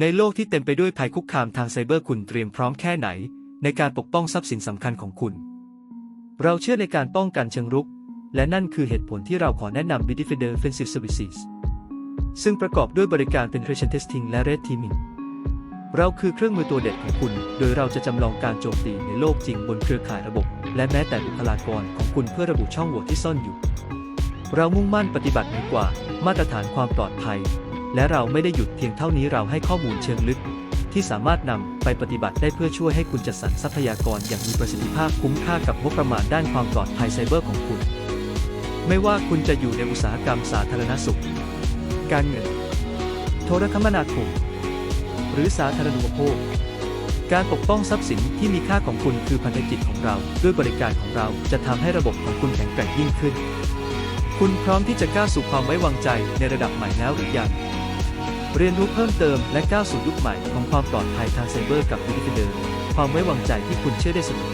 ในโลกที่เต็มไปด้วยภัยคุกคามทางไซเบอร์คุณเตรียมพร้อมแค่ไหน ในการปกป้องทรัพย์สินสำคัญของคุณ เราเชื่อในการป้องกันเชิงรุก และนั่นคือเหตุผลที่เราขอแนะนำ Bitdefender Offensive Services ซึ่งประกอบด้วยบริการ Penetration Testing และ Red Teaming เราคือเครื่องมือตัวเด็ดของคุณ โดยเราจะจำลองการโจมตีในโลกจริงบนเครือข่ายระบบ และแม้แต่บุคลากรของคุณเพื่อระบุช่องโหว่ที่ซ่อนอยู่ เรามุ่งมั่นปฏิบัติเหนือกว่า มาตรฐานความปลอดภัย และเราไม่ได้หยุดเพียงเท่านี้เราให้ข้อมูลเชิงลึก ที่สามารถนำไปปฏิบัติได้เพื่อช่วยให้คุณจัดสรรทรัพยากรอย่างมีประสิทธิภาพคุ้มค่ากับงบประมาณด้านความปลอดภัยไซเบอร์ของคุณ ไม่ว่าคุณจะอยู่ในอุตสาหกรรมสาธารณสุข การเงิน โทรคมนาคม หรือสาธารณูปโภคการปกป้องทรัพย์สินที่มีค่าของคุณคือพันธกิจของเรา ด้วยบริการของเราจะทำให้ระบบของคุณแข็งแกร่งยิ่งขึ้น คุณพร้อมที่จะก้าวสู่ความไว้วางใจในระดับใหม่แล้วหรือยัง เรียนรู้เพิ่มเติมและก้าวสู่ยุคใหม่ของความปลอดภัยทางไซเบอร์กับ Bitdefender ความไว้วางใจที่คุณเชื่อได้เสมอ